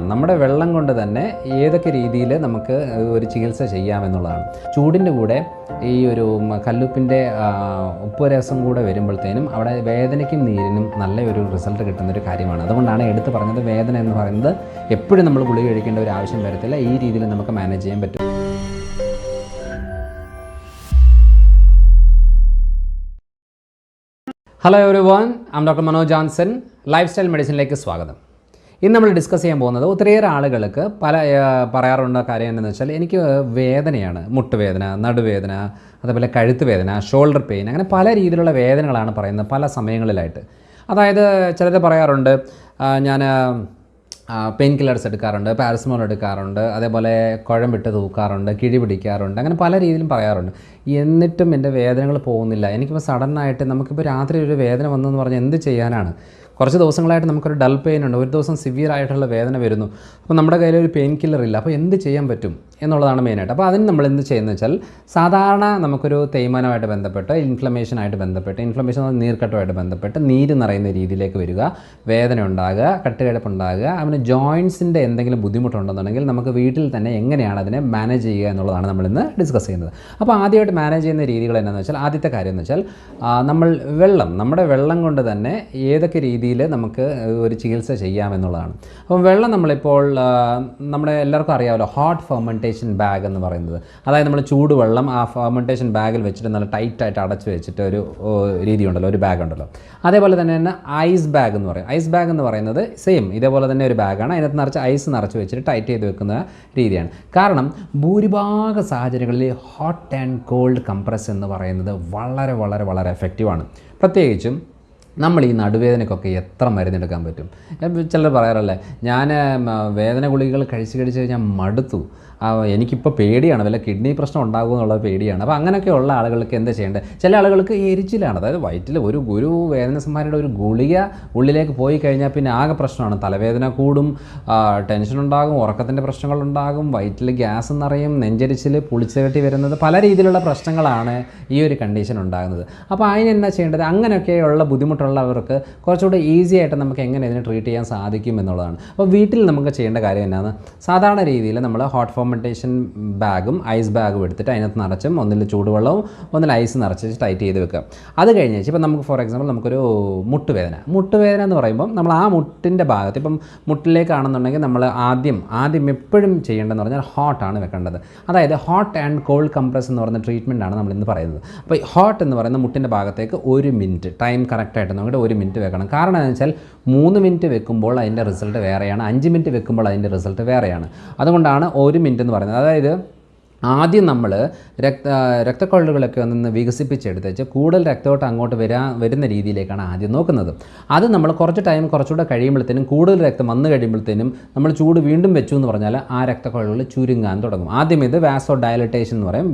നമ്മുടെ വെള്ളം കൊണ്ട് തന്നെ ഏതൊക്കെ രീതിയിൽ നമുക്ക് ഒരു ചികിത്സ ചെയ്യാമെന്നുള്ളതാണ്. ചൂടിന്റെ കൂടെ ഈ ഒരു കല്ലുപ്പിന്റെ ഉപ്പുരസം ഉപ്പ് രസം കൂടെ വരുമ്പോഴത്തേനും അവിടെ വേദനയ്ക്കും നീരിനും നല്ല ഒരു റിസൾട്ട് കിട്ടുന്ന ഒരു കാര്യമാണ്. അതുകൊണ്ടാണ് എടുത്തു പറഞ്ഞത് വേദന എന്ന് പറയുന്നത് എപ്പോഴും നമ്മൾ ഗുളിക കഴിക്കേണ്ട ഒരു ആവശ്യം വരത്തില്ല. ഈ രീതിയിൽ നമുക്ക് മാനേജ് ചെയ്യാൻ പറ്റും. Hello everyone am doctor Manoj Johnson lifestyle മെഡിസിനിലേക്ക് സ്വാഗതം. ഇന്ന് നമ്മൾ ഡിസ്കസ് ചെയ്യാൻ പോകുന്നത് ഒത്തിരിയേറെ ആളുകൾക്ക് പല പറയാറുള്ള കാര്യം എന്താണെന്ന് വെച്ചാൽ എനിക്ക് വേദനയാണ് മുട്ടുവേദന നടുവേദന അതേപോലെ കഴുത്ത് വേദന ഷോൾഡർ പെയിൻ അങ്ങനെ പല രീതിയിലുള്ള വേദനകളാണ് പറയുന്നത് പല സമയങ്ങളിലായിട്ട്. അതായത് ചിലർ പറയാറുണ്ട് ഞാൻ പെയിൻ കില്ലേഴ്സ് എടുക്കാറുണ്ട് പാരസമോൾ എടുക്കാറുണ്ട് അതേപോലെ കുഴമ്പിട്ട് തൂക്കാറുണ്ട് കിഴി പിടിക്കാറുണ്ട് അങ്ങനെ പല രീതിയിലും പറയാറുണ്ട്. എന്നിട്ടും എന്റെ വേദനകൾ പോകുന്നില്ല. എനിക്കിപ്പോൾ സഡനായിട്ട് നമുക്കിപ്പോൾ രാത്രി ഒരു വേദന വന്നെന്ന് പറഞ്ഞാൽ എന്ത് ചെയ്യാനാണ്? കുറച്ച് ദിവസങ്ങളായിട്ട് നമുക്കൊരു ഡൽ പെയിൻ ഉണ്ട്. ഒരു ദിവസം സിവിയർ ആയിട്ടുള്ള വേദന വരുന്നു. അപ്പോൾ നമ്മുടെ കയ്യിൽ ഒരു പെയിൻ കില്ലർ ഇല്ല. അപ്പോൾ എന്ത് ചെയ്യാൻ പറ്റും? എന്നുള്ളതാണ് മെയിനായിട്ട് അപ്പോൾ അതിന് നമ്മൾ എന്ത് ചെയ്യുന്നത് വെച്ചാൽ സാധാരണ നമുക്കൊരു തേയ്മാനമായിട്ട് ബന്ധപ്പെട്ട് ഇൻഫ്ലമേഷനായിട്ട് ബന്ധപ്പെട്ട് ഇൻഫ്ലമേഷൻ നീർക്കെട്ടുമായിട്ട് ബന്ധപ്പെട്ട് നീര് നിറയുന്ന രീതിയിലേക്ക് വരിക വേദന ഉണ്ടാകുക കട്ടുകിടപ്പ് ഉണ്ടാകുക അവന് ജോയിൻസിന്റെ എന്തെങ്കിലും ബുദ്ധിമുട്ടുണ്ടെന്നുണ്ടെങ്കിൽ നമുക്ക് വീട്ടിൽ തന്നെ എങ്ങനെയാണ് അതിനെ മാനേജ് ചെയ്യുക എന്നുള്ളതാണ് നമ്മൾ ഇന്ന് ഡിസ്കസ് ചെയ്യുന്നത്. അപ്പോൾ ആദ്യമായിട്ട് മാനേജ് ചെയ്യുന്ന രീതികൾ എന്താണെന്ന് വെച്ചാൽ ആദ്യത്തെ കാര്യം എന്ന് വെച്ചാൽ നമ്മൾ വെള്ളം നമ്മുടെ വെള്ളം കൊണ്ട് തന്നെ ഏതൊക്കെ രീതിയിൽ നമുക്ക് ഒരു ചികിത്സ ചെയ്യാമെന്നുള്ളതാണ്. അപ്പം വെള്ളം നമ്മളിപ്പോൾ നമ്മുടെ എല്ലാവർക്കും അറിയാമല്ലോ ഹോട്ട് ഫെർമെന്റേഷൻ ബാഗ് എന്ന് പറയുന്നത്. അതായത് നമ്മൾ ചൂടുവെള്ളം ആ ഫെർമെന്റേഷൻ ബാഗിൽ വെച്ചിട്ട് നല്ല ടൈറ്റായിട്ട് അടച്ച് വെച്ചിട്ട് ഒരു രീതി ഉണ്ടല്ലോ ഒരു ബാഗ് ഉണ്ടല്ലോ. അതേപോലെ തന്നെ തന്നെ ഐസ് ബാഗ് എന്ന് പറയും. ഐസ് ബാഗ് എന്ന് പറയുന്നത് സെയിം ഇതേപോലെ തന്നെ ഒരു ബാഗാണ് അതിനകത്ത് നിറച്ച് ഐസ് നിറച്ച് വെച്ചിട്ട് ടൈറ്റ് ചെയ്ത് വെക്കുന്ന രീതിയാണ്. കാരണം ഭൂരിഭാഗ സാഹചര്യങ്ങളിൽ ഹോട്ട് ആൻഡ് കോൾഡ് കംപ്രസ് എന്ന് പറയുന്നത് വളരെ വളരെ വളരെ എഫക്റ്റീവാണ് പ്രത്യേകിച്ചും നമ്മൾ ഈ നടുവേദനയ്ക്കൊക്കെ എത്ര മരുന്നെടുക്കാൻ പറ്റും? ചിലർ പറയാറല്ലേ ഞാൻ വേദന ഗുളികകൾ കഴിച്ച് കഴിച്ച് കഴിഞ്ഞാൽ മടുത്തു. എനിക്കിപ്പോൾ പേടിയാണ്. വല്ല കിഡ്നി പ്രശ്നം ഉണ്ടാകുമോ എന്നുള്ള പേടിയാണ്. അപ്പോൾ അങ്ങനെയൊക്കെയുള്ള ആളുകൾക്ക് എന്താ ചെയ്യേണ്ടത്? ചില ആളുകൾക്ക് എരിച്ചിലാണ്. അതായത് വയറ്റിൽ ഒരു ഗുരു വേദന സംഹാരിയുടെ ഒരു ഗുളിക ഉള്ളിലേക്ക് പോയി കഴിഞ്ഞാൽ പിന്നെ ആകെ പ്രശ്നമാണ്. തലവേദന കൂടും ടെൻഷൻ ഉണ്ടാകും ഉറക്കത്തിന്റെ പ്രശ്നങ്ങളുണ്ടാകും വയറ്റിൽ ഗ്യാസ് നിറയും നെഞ്ചരിച്ചിൽ പുളിച്ചുകെട്ടി വരുന്നത് പല രീതിയിലുള്ള പ്രശ്നങ്ങളാണ് ഈ ഒരു കണ്ടീഷൻ ഉണ്ടാകുന്നത്. അപ്പോൾ അതിന് ചെയ്യേണ്ടത്? അങ്ങനെയൊക്കെയുള്ള ബുദ്ധിമുട്ടുള്ളവർക്ക് കുറച്ചുകൂടെ ഈസി ആയിട്ട് നമുക്ക് എങ്ങനെ ഇതിനെ ട്രീറ്റ് ചെയ്യാൻ സാധിക്കും എന്നുള്ളതാണ്. അപ്പോൾ വീട്ടിൽ നമുക്ക് ചെയ്യേണ്ട കാര്യം എന്നാണ്? സാധാരണ രീതിയിൽ നമ്മൾ ഹോട്ട് ഫോർമെന്റേഷൻ ബാഗും ഐസ് ബാഗും എടുത്തിട്ട് അതിനകത്ത് നിറച്ചും ഒന്നിൽ ചൂടുവെള്ളവും ഒന്നിൽ ഐസ് നിറച്ച് ടൈറ്റ് ചെയ്ത് വെക്കുക. അത് കഴിഞ്ഞ് ഇപ്പം നമുക്ക് ഫോർ എക്സാമ്പിൾ നമുക്കൊരു മുട്ടുവേദന. മുട്ടുവേദന എന്ന് പറയുമ്പോൾ നമ്മൾ ആ മുട്ടിന്റെ ഭാഗത്ത് ഇപ്പം മുട്ടിലേക്കാണെന്നുണ്ടെങ്കിൽ നമ്മൾ ആദ്യം ആദ്യം എപ്പോഴും ചെയ്യേണ്ടതെന്ന് പറഞ്ഞാൽ ഹോട്ടാണ് വെക്കേണ്ടത്. അതായത് ഹോട്ട് ആൻഡ് കോൾഡ് കംപ്രസ് എന്ന് പറയുന്ന ട്രീറ്റ്മെന്റാണ് നമ്മൾ ഇന്ന് പറയുന്നത്. അപ്പോൾ ഹോട്ട് എന്ന് പറയുന്ന മുട്ടിന്റെ ഭാഗത്തേക്ക് ഒരു മിനിറ്റ് ടൈം കറക്റ്റായിട്ട് നോക്കിയിട്ട് ഒരു മിനിറ്റ് വെക്കണം. കാരണം എന്ന് വെച്ചാൽ മൂന്ന് മിനിറ്റ് വെക്കുമ്പോൾ അതിന്റെ റിസൾട്ട് വേറെയാണ്. അഞ്ച് മിനിറ്റ് വെക്കുമ്പോൾ അതിന്റെ റിസൾട്ട് വേറെയാണ്. അതുകൊണ്ടാണ് ഒരു മിനിറ്റ് എന്ന് പറയുന്നത്. അതായത് ആദ്യം നമ്മൾ രക്ത രക്തക്കൊള്ളുകളൊക്കെ ഒന്ന് വികസിപ്പിച്ചെടുത്തേച്ച് കൂടുതൽ രക്തമോട്ടം അങ്ങോട്ട് വരാ വരുന്ന രീതിയിലേക്കാണ് ആദ്യം നോക്കുന്നത്. അത് നമ്മൾ കുറച്ച് ടൈം കുറച്ചുകൂടെ കഴിയുമ്പോഴത്തേനും കൂടുതൽ രക്തം വന്നു കഴിയുമ്പോഴത്തേനും നമ്മൾ ചൂട് വീണ്ടും വെച്ചു എന്ന് പറഞ്ഞാൽ ആ രക്തക്കൊള്ളുകൾ ചുരുങ്ങാൻ തുടങ്ങും. ആദ്യം ഇത് വാസോ ഡയലറ്റേഷൻ എന്ന് പറയും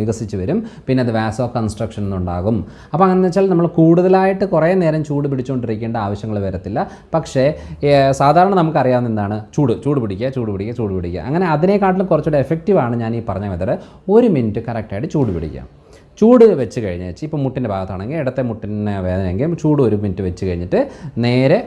വികസിച്ച് വരും. പിന്നെ അത് വാസോ കൺസ്ട്രക്ഷൻ എന്നുണ്ടാകും. അപ്പോൾ അങ്ങനെ വെച്ചാൽ നമ്മൾ കൂടുതലായിട്ട് കുറേ നേരം ചൂട് പിടിച്ചുകൊണ്ടിരിക്കേണ്ട ആവശ്യങ്ങൾ വരത്തില്ല. പക്ഷേ സാധാരണ നമുക്കറിയാവുന്ന എന്താണ്? ചൂട് ചൂട് പിടിക്കുക ചൂട് പിടിക്കുക ചൂട് പിടിക്കുക. അങ്ങനെ അതിനേക്കാട്ടിലും കുറച്ചുകൂടെ എഫക്റ്റീവാണ് ഞാൻ ഈ പറഞ്ഞ മെത്തഡ് ഒരു മിനിറ്റ് കറക്റ്റായിട്ട് ചൂട് പിടിക്കാം. ചൂട് വെച്ച് കഴിഞ്ഞ് വെച്ച് ഇപ്പോൾ മുട്ടിന്റെ ഭാഗത്താണെങ്കിൽ ഇടത്തെ മുട്ടിന് വേദനയെങ്കിൽ ചൂട് ഒരു മിനിറ്റ് വെച്ച് കഴിഞ്ഞിട്ട് നേരെ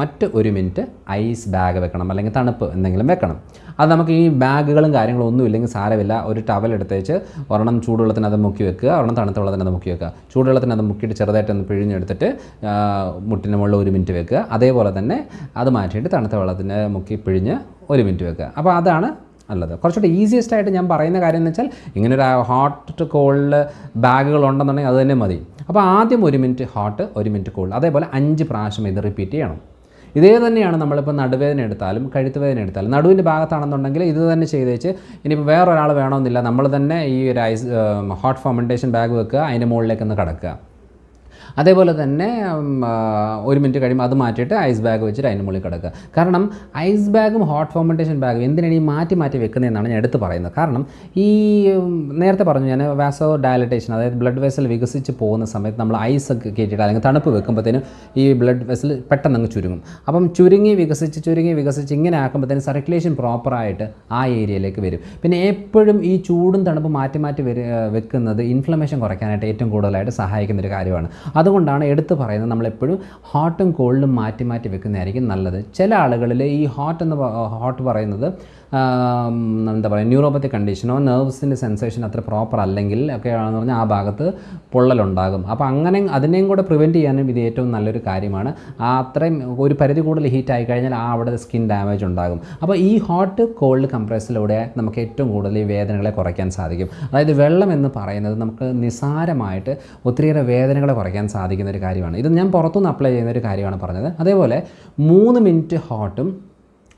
മറ്റ് ഒരു മിനിറ്റ് ഐസ് ബാഗ് വെക്കണം അല്ലെങ്കിൽ തണുപ്പ് എന്തെങ്കിലും വെക്കണം. അത് നമുക്ക് ഈ ബാഗുകളും കാര്യങ്ങളും ഒന്നും ഇല്ലെങ്കിൽ സാരമില്ല. ഒരു ടവൽ എടുത്തേച്ച് ഒരെണ്ണം ചൂടുവെള്ളത്തിനത് മുക്കി വെക്കുക ഒരെണ്ണം തണുത്ത വെള്ളത്തിനത് മുക്കി വെക്കുക. ചൂടുവെള്ളത്തിനത് മുക്കിയിട്ട് ചെറുതായിട്ടൊന്ന് പിഴിഞ്ഞെടുത്തിട്ട് മുട്ടിന് മുകളിൽ ഒരു മിനിറ്റ് വെക്കുക. അതേപോലെ തന്നെ അത് മാറ്റിയിട്ട് തണുത്ത വെള്ളത്തിന് മുക്കി പിഴിഞ്ഞ് ഒരു മിനിറ്റ് വെക്കുക. അപ്പോൾ അതാണ് നല്ലത്. കുറച്ചുകൂടി ഈസിയസ്റ്റ് ആയിട്ട് ഞാൻ പറയുന്ന കാര്യം എന്ന് വെച്ചാൽ ഇങ്ങനെ ഒരു ഹോട്ട് കോൾഡ് ബാഗുകൾ ഉണ്ടെന്നുണ്ടെങ്കിൽ അത് തന്നെ മതി. അപ്പോൾ ആദ്യം ഒരു മിനിറ്റ് ഹോട്ട് ഒരു മിനിറ്റ് കോൾഡ് അതേപോലെ അഞ്ച് പ്രാവശ്യം ഇത് റിപ്പീറ്റ് ചെയ്യണം. ഇതേ തന്നെയാണ് നമ്മളിപ്പോൾ നടുവേദന എടുത്താലും കഴുത്ത് വേദന എടുത്താലും. നടുവിന്റെ ഭാഗത്താണെന്നുണ്ടെങ്കിൽ ഇത് തന്നെ ചെയ്തേച്ച് ഇനിയിപ്പോൾ വേറൊരാൾ വേണമെന്നില്ല. നമ്മൾ തന്നെ ഈ ഒരു ഐസ് ഹോട്ട് ഫെർമെന്റേഷൻ ബാഗ് വെക്കുക അതിന്റെ മുകളിലേക്ക് ഒന്ന് കിടക്കുക. അതേപോലെ തന്നെ ഒരു മിനിറ്റ് കഴിയുമ്പോൾ അത് മാറ്റിയിട്ട് ഐസ് ബാഗ് വെച്ചിട്ട് അതിന്റെ മുകളിൽ കിടക്കുക. കാരണം ഐസ് ബാഗും ഹോട്ട് ഫോർമെന്റേഷൻ ബാഗും എന്തിനാണ് ഈ മാറ്റി മാറ്റി വെക്കുന്നതെന്നാണ് ഞാൻ എടുത്ത് പറയുന്നത്. കാരണം ഈ നേരത്തെ പറഞ്ഞു ഞാൻ വാസോ ഡയലറ്റേഷൻ അതായത് ബ്ലഡ് വെസൽ വികസിച്ച് പോകുന്ന സമയത്ത് നമ്മൾ ഐസ് ഒക്കെ കയറ്റിയിട്ട് അല്ലെങ്കിൽ തണുപ്പ് വെക്കുമ്പോഴത്തേനും ഈ ബ്ലഡ് വെസൽ പെട്ടെന്ന് അങ്ങ് ചുരുങ്ങും. അപ്പം ചുരുങ്ങി വികസിച്ച് ചുരുങ്ങി വികസിച്ച് ഇങ്ങനെ ആക്കുമ്പോഴത്തേനും സർക്കുലേഷൻ പ്രോപ്പറായിട്ട് ആ ഏരിയയിലേക്ക് വരും. പിന്നെ എപ്പോഴും ഈ ചൂടും തണുപ്പും മാറ്റി മാറ്റി വെക്കുന്നത് ഇൻഫ്ലമേഷൻ കുറയ്ക്കാനായിട്ട് ഏറ്റവും കൂടുതലായിട്ട് സഹായിക്കുന്ന ഒരു കാര്യമാണ്. അതുകൊണ്ടാണ് എടുത്തു പറയുന്നത് നമ്മളെപ്പോഴും ഹോട്ടും കോൾഡും മാറ്റി മാറ്റി വെക്കുന്നതായിരിക്കും നല്ലത്. ചില ആളുകളിൽ ഈ ഹോട്ട് എന്ന് ഹോട്ട് പറയുന്നത് എന്താ പറയുക ന്യൂറോപ്പത്തി കണ്ടീഷനോ നെർവ്സിന്റെ സെൻസേഷൻ അത്ര പ്രോപ്പർ അല്ലെങ്കിൽ ഒക്കെ ആണെന്ന് പറഞ്ഞാൽ ആ ഭാഗത്ത് പൊള്ളലുണ്ടാകും. അപ്പോൾ അങ്ങനെ അതിനെയും കൂടെ പ്രിവെന്റ് ചെയ്യാനും ഇത് ഏറ്റവും നല്ലൊരു കാര്യമാണ്. ആ അത്രയും ഒരു പരിധി കൂടുതൽ ഹീറ്റ് ആയി കഴിഞ്ഞാൽ ആ അവിടെ സ്കിൻ ഡാമേജ് ഉണ്ടാകും. അപ്പോൾ ഈ ഹോട്ട് കോൾഡ് കംപ്രസിലൂടെ നമുക്ക് ഏറ്റവും കൂടുതൽ ഈ വേദനകളെ കുറയ്ക്കാൻ സാധിക്കും. അതായത് വെള്ളം എന്ന് പറയുന്നത് നമുക്ക് നിസാരമായിട്ട് ഒത്തിരിയേറെ വേദനകളെ കുറയ്ക്കാൻ സാധിക്കുന്ന ഒരു കാര്യമാണ്. ഇത് ഞാൻ പുറത്തുനിന്ന് അപ്ലൈ ചെയ്യുന്ന ഒരു കാര്യമാണ് പറഞ്ഞത്. അതേപോലെ മൂന്ന് മിനിറ്റ് ഹോട്ടും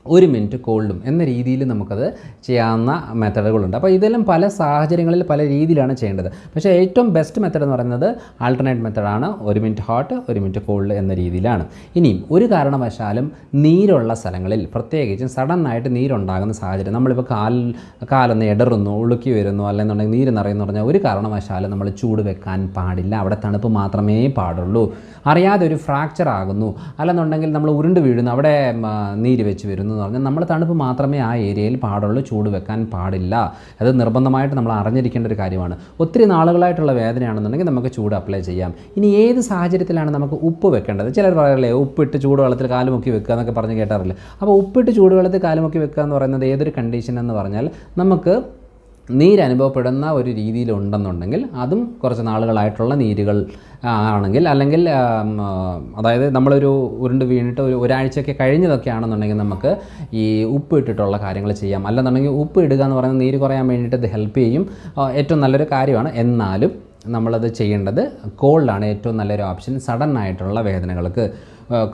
ഒരു മിനിറ്റ് കോൾഡും എന്ന രീതിയിൽ നമുക്കത് ചെയ്യാവുന്ന മെത്തഡുകളുണ്ട്. അപ്പോൾ ഇതെല്ലാം പല സാഹചര്യങ്ങളിൽ പല രീതിയിലാണ് ചെയ്യേണ്ടത്. പക്ഷേ ഏറ്റവും ബെസ്റ്റ് മെത്തഡ് എന്ന് പറയുന്നത് ആൾട്ടർനേറ്റ് മെത്തഡാണ് ഒരു മിനിറ്റ് ഹോട്ട് ഒരു മിനിറ്റ് കോൾഡ് എന്ന രീതിയിലാണ്. ഇനിയും ഒരു കാരണവശാലും നീരുള്ള സ്ഥലങ്ങളിൽ പ്രത്യേകിച്ചും സഡൻ ആയിട്ട് നീരുണ്ടാകുന്ന സാഹചര്യം നമ്മളിപ്പോൾ കാൽ കാലൊന്ന് ഇടറുന്നു ഉളുക്കി വരുന്നു അല്ലെന്നുണ്ടെങ്കിൽ നീര് നിറയുന്നു പറഞ്ഞാൽ ഒരു കാരണവശാലും നമ്മൾ ചൂട് വെക്കാൻ പാടില്ല. അവിടെ തണുപ്പ് മാത്രമേ പാടുള്ളൂ. അറിയാതെ ഒരു ഫ്രാക്ചർ ആകുന്നു. അല്ലെന്നുണ്ടെങ്കിൽ നമ്മൾ ഉരുണ്ട് വീഴുന്നു. അവിടെ നീര് വെച്ച് വരുന്നു. എന്ന് പറഞ്ഞാൽ നമ്മൾ തണുപ്പ് മാത്രമേ ആ ഏരിയയിൽ പാടുള്ളൂ ചൂട് വെക്കാൻ പാടില്ല. അത് നിർബന്ധമായിട്ട് നമ്മൾ അറിഞ്ഞിരിക്കേണ്ട ഒരു കാര്യമാണ്. ഒത്തിരി നാളുകളായിട്ടുള്ള വേദനയാണെന്നുണ്ടെങ്കിൽ നമുക്ക് ചൂട് അപ്ലൈ ചെയ്യാം. ഇനി ഏത് സാഹചര്യത്തിലാണ് നമുക്ക് ഉപ്പ് വെക്കേണ്ടത്? ചിലർ പറയാറില്ലേ ഉപ്പിട്ട് ചൂടുവെള്ളത്തിൽ കാലുമുക്കി വെക്കുക എന്നൊക്കെ പറഞ്ഞ് കേട്ടാറില്ല? അപ്പോൾ ഉപ്പിട്ട് ചൂടുവെള്ളത്തിൽ കാലുമുക്കി വെക്കുക എന്ന് പറയുന്നത് ഏതൊരു കണ്ടീഷൻ എന്ന് പറഞ്ഞാൽ നമുക്ക് നീര് അനുഭവപ്പെടുന്ന ഒരു രീതിയിലുണ്ടെന്നുണ്ടെങ്കിൽ അതും കുറച്ച് നാളുകളായിട്ടുള്ള നീരുകൾ ആണെങ്കിൽ അല്ലെങ്കിൽ അതായത് നമ്മളൊരു ഉരുണ്ട് വീണിട്ട് ഒരു ഒരാഴ്ചയൊക്കെ കഴിഞ്ഞതൊക്കെ ആണെന്നുണ്ടെങ്കിൽ നമുക്ക് ഈ ഉപ്പ് ഇട്ടിട്ടുള്ള കാര്യങ്ങൾ ചെയ്യാം. അല്ലെന്നുണ്ടെങ്കിൽ ഉപ്പ് ഇടുക എന്ന് പറയുന്നത് നീര് കുറയാൻ വേണ്ടിയിട്ട് ഇത് ഹെൽപ്പ് ചെയ്യും. ഏറ്റവും നല്ലൊരു കാര്യമാണ്. എന്നാലും നമ്മളത് ചെയ്യേണ്ടത് കോൾഡാണ് ഏറ്റവും നല്ലൊരു ഓപ്ഷൻ സഡൻ ആയിട്ടുള്ള വേദനകൾക്ക്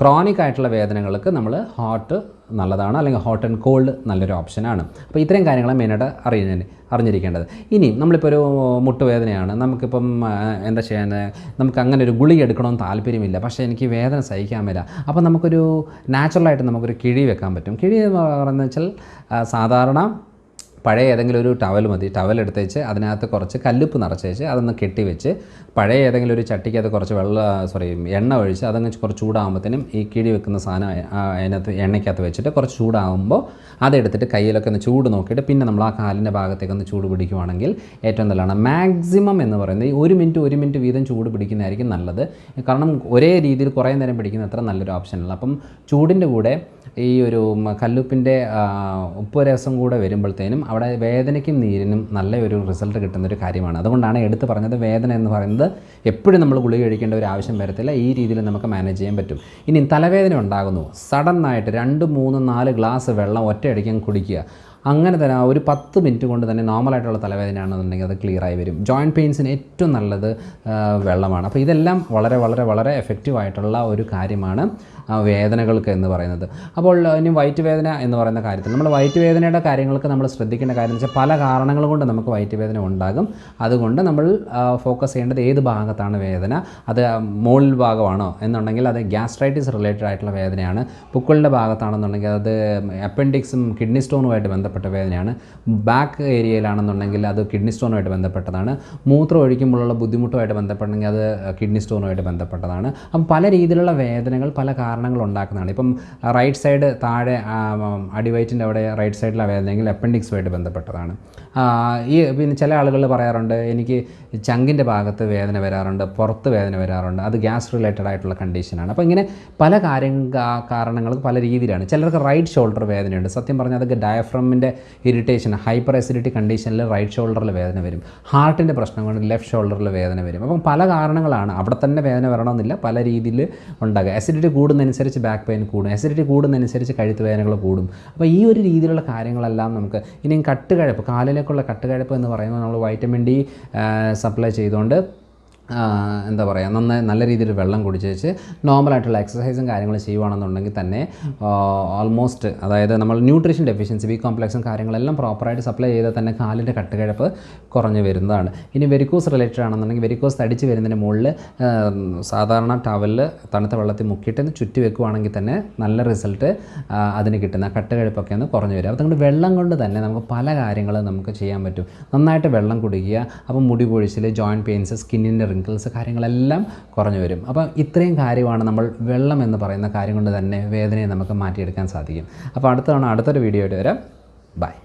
ക്രോണിക് ആയിട്ടുള്ള വേദനകൾക്ക് നമ്മൾ ഹോട്ട് നല്ലതാണ് അല്ലെങ്കിൽ ഹോട്ട് ആൻഡ് കോൾഡ് നല്ലൊരു ഓപ്ഷനാണ് അപ്പോൾ ഇത്രയും കാര്യങ്ങൾ മെയിനായിട്ട് അറിയുന്നതിന് അറിഞ്ഞിരിക്കേണ്ടത്. ഇനി നമ്മളിപ്പോൾ ഒരു മുട്ടുവേദനയാണ്. നമുക്കിപ്പം എന്താ ചെയ്യാൻ നമുക്ക് അങ്ങനെ ഒരു ഗുളിക എടുക്കണമെന്ന് താല്പര്യമില്ല. പക്ഷേ എനിക്ക് വേദന സഹിക്കാൻ വരില്ല അപ്പോൾ നമുക്കൊരു നാച്ചുറലായിട്ട് നമുക്കൊരു കിഴി വെക്കാൻ പറ്റും. കിഴി എന്ന് പറയുന്നത് വെച്ചാൽ സാധാരണ പഴയ ഏതെങ്കിലും ഒരു ടവൽ മതി. ടവൽ എടുത്ത് വെച്ച് അതിനകത്ത് കുറച്ച് കല്ലുപ്പ് നിറച്ച് വെച്ച് അതൊന്ന് കെട്ടിവെച്ച് പഴയ ഏതെങ്കിലും ഒരു ചട്ടിക്കകത്ത് കുറച്ച് വെള്ളം സോറി എണ്ണ ഒഴിച്ച് അതങ്ങ് കുറച്ച് ചൂടാകുമ്പോഴത്തേനും ഈ കിഴി വെക്കുന്ന സാധനം അതിനകത്ത് എണ്ണയ്ക്കകത്ത് വെച്ചിട്ട് കുറച്ച് ചൂടാകുമ്പോൾ അതെടുത്തിട്ട് കയ്യിലൊക്കെ ഒന്ന് ചൂട് നോക്കിയിട്ട് പിന്നെ നമ്മൾ ആ കാലിന്റെ ഭാഗത്തേക്ക് ഒന്ന് ചൂട് പിടിക്കുവാണെങ്കിൽ ഏറ്റവും നല്ലതാണ്. മാക്സിമം എന്ന് പറയുന്നത് ഈ ഒരു മിനിറ്റ് ഒരു മിനിറ്റ് വീതം ചൂട് പിടിക്കുന്നതായിരിക്കും നല്ലത്. കാരണം ഒരേ രീതിയിൽ കുറേ നേരം പിടിക്കുന്ന അത്ര നല്ലൊരു ഓപ്ഷനല്ല അപ്പം ചൂടിന്റെ കൂടെ ഈ ഒരു കല്ലുപ്പിന്റെ ഉപ്പ് രസം കൂടെ വരുമ്പോഴത്തേനും അവിടെ വേദനയ്ക്കും നീരിനും നല്ലൊരു റിസൾട്ട് കിട്ടുന്ന ഒരു കാര്യമാണ്. അതുകൊണ്ടാണ് എടുത്ത് പറഞ്ഞത് വേദന എന്ന് പറയുന്നത് എപ്പോഴും നമ്മൾ ഗുളിക കഴിക്കേണ്ട ഒരു ആവശ്യം വരത്തില്ല. ഈ രീതിയിൽ നമുക്ക് മാനേജ് ചെയ്യാൻ പറ്റും. ഇനി തലവേദന ഉണ്ടാകുന്നു. സഡൻ ആയിട്ട് രണ്ട് മൂന്ന് നാല് ഗ്ലാസ് വെള്ളം ഒറ്റയടിക്കാൻ കുടിക്കുക. അങ്ങനെ തന്നെ ഒരു പത്ത് മിനിറ്റ് കൊണ്ട് തന്നെ നോർമലായിട്ടുള്ള തലവേദനയാണെന്നുണ്ടെങ്കിൽ അത് ക്ലിയർ ആയി വരും. ജോയിന്റ് പെയിൻസിന് ഏറ്റവും നല്ലത് വെള്ളമാണ്. അപ്പോൾ ഇതെല്ലാം വളരെ വളരെ വളരെ എഫക്റ്റീവായിട്ടുള്ള ഒരു കാര്യമാണ് വേദനകൾക്ക് എന്ന് പറയുന്നത്. അപ്പോൾ ഇനി വയറ്റ് വേദന എന്ന് പറയുന്ന കാര്യത്തിൽ നമ്മൾ വയറ്റ് വേദനയുടെ കാര്യങ്ങൾക്ക് നമ്മൾ ശ്രദ്ധിക്കേണ്ട കാര്യം എന്ന് വെച്ചാൽ പല കാരണങ്ങൾ കൊണ്ട് നമുക്ക് വയറ്റ് വേദന ഉണ്ടാകും. അതുകൊണ്ട് നമ്മൾ ഫോക്കസ് ചെയ്യേണ്ടത് ഏത് ഭാഗത്താണ് വേദന? അത് മുകളിൽ ഭാഗമാണോ എന്നുണ്ടെങ്കിൽ അത് ഗ്യാസ്ട്രൈറ്റിസ് റിലേറ്റഡ് ആയിട്ടുള്ള വേദനയാണ്. പുക്കളുടെ ഭാഗത്താണെന്നുണ്ടെങ്കിൽ അത് അപ്പൻഡിക്സും കിഡ്നി സ്റ്റോണുമായിട്ട് ബന്ധപ്പെട്ട വേദനയാണ്. ബാക്ക് ഏരിയയിലാണെന്നുണ്ടെങ്കിൽ അത് കിഡ്നി സ്റ്റോണുമായിട്ട് ബന്ധപ്പെട്ടതാണ്. മൂത്രം ഒഴിക്കുമ്പോഴുള്ള ബുദ്ധിമുട്ടുമായിട്ട് ബന്ധപ്പെട്ടെങ്കിൽ അത് കിഡ്നി സ്റ്റോണുമായിട്ട് ബന്ധപ്പെട്ടതാണ്. അപ്പം പല രീതിയിലുള്ള വേദനകൾ പല കാരണങ്ങൾ ഉണ്ടാക്കുന്നതാണ്. ഇപ്പം റൈറ്റ് സൈഡ് താഴെ അടിവയറ്റിന്റെ അവിടെ റൈറ്റ് സൈഡിലെ വേദനയെങ്കിൽ അപ്പൻഡിക്സുമായിട്ട് ബന്ധപ്പെട്ടതാണ്. ഈ പിന്നെ ചില ആളുകൾ പറയാറുണ്ട് എനിക്ക് ചങ്കിന്റെ ഭാഗത്ത് വേദന വരാറുണ്ട് പുറത്ത് വേദന വരാറുണ്ട് അത് ഗ്യാസ് റിലേറ്റഡ് ആയിട്ടുള്ള കണ്ടീഷനാണ് അപ്പോൾ ഇങ്ങനെ പല കാര്യം കാരണങ്ങൾക്ക് പല രീതിയിലാണ്. ചിലർക്ക് റൈറ്റ് ഷോൾഡർ വേദനയുണ്ട്. സത്യം പറഞ്ഞാൽ അതൊക്കെ ഡയഫ്രമിന്റെ ഇറിറ്റേഷൻ ഹൈപ്പർ അസിഡിറ്റി കണ്ടീഷനിൽ റൈറ്റ് ഷോൾഡറിൽ വേദന വരും. ഹാർട്ടിന്റെ പ്രശ്നം കൊണ്ട് ലെഫ്റ്റ് ഷോൾഡറിൽ വേദന വരും. അപ്പം പല കാരണങ്ങളാണ്. അവിടെ തന്നെ വേദന വരണമെന്നില്ല. പല രീതിയിൽ ഉണ്ടാകുക. അസിഡിറ്റി കൂടുന്നതനുസരിച്ച് ബാക്ക് പെയിൻ കൂടും. അസിഡിറ്റി കൂടുന്നതനുസരിച്ച് കഴുത്ത് വേദനകൾ കൂടും. അപ്പോൾ ഈ ഒരു രീതിയിലുള്ള കാര്യങ്ങളെല്ലാം നമുക്ക് ഇനിയും കട്ടുകഴപ്പ് കാലിലേക്കുള്ള കട്ടുകഴപ്പ് എന്ന് പറയുന്നത് നമ്മൾ വൈറ്റമിൻ ഡി സപ്ലൈ ചെയ്തുകൊണ്ട് എന്താ പറയുക നന്നായി നല്ല രീതിയിൽ വെള്ളം കുടിച്ച് വെച്ച് നോർമലായിട്ടുള്ള എക്സസൈസും കാര്യങ്ങളും ചെയ്യുവാണെന്നുണ്ടെങ്കിൽ തന്നെ ഓൾമോസ്റ്റ് അതായത് നമ്മൾ ന്യൂട്രീഷൻ ഡെഫിഷ്യൻസി ബി കോംപ്ലക്സും കാര്യങ്ങളെല്ലാം പ്രോപ്പറായിട്ട് സപ്ലൈ ചെയ്താൽ തന്നെ കാലിന്റെ കട്ടുകിഴപ്പ് കുറഞ്ഞു വരുന്നതാണ്. ഇനി വെരിക്കോസ് റിലേറ്റഡ് ആണെന്നുണ്ടെങ്കിൽ വെരിക്കോസ് തടിച്ച് വരുന്നതിന് മുകളിൽ സാധാരണ ടവലിൽ തണുത്ത വെള്ളത്തിൽ മുക്കിയിട്ട് ചുറ്റി വെക്കുവാണെങ്കിൽ തന്നെ നല്ല റിസൾട്ട് അതിന് കിട്ടുന്ന കട്ടുകിഴപ്പൊക്കെ ഒന്ന് കുറഞ്ഞു വരും. അതുകൊണ്ട് വെള്ളം കൊണ്ട് തന്നെ നമുക്ക് പല കാര്യങ്ങളും നമുക്ക് ചെയ്യാൻ പറ്റും. നന്നായിട്ട് വെള്ളം കുടിക്കുക അപ്പം മുടി പൊഴിച്ചിൽ ജോയിന്റ് പെയിൻസ് സ്കിന്നിന്റെ റിങ്കിൾസ് കാര്യങ്ങളെല്ലാം കുറഞ്ഞു വരും. അപ്പം ഇത്രയും കാര്യമാണ് നമ്മൾ വെള്ളം എന്ന് പറയുന്ന കാര്യം കൊണ്ട് തന്നെ വേദനയെ നമുക്ക് മാറ്റിയെടുക്കാൻ സാധിക്കും. അപ്പോൾ അടുത്ത അടുത്തൊരു വീഡിയോ ആയിട്ട് വരാം. ബൈ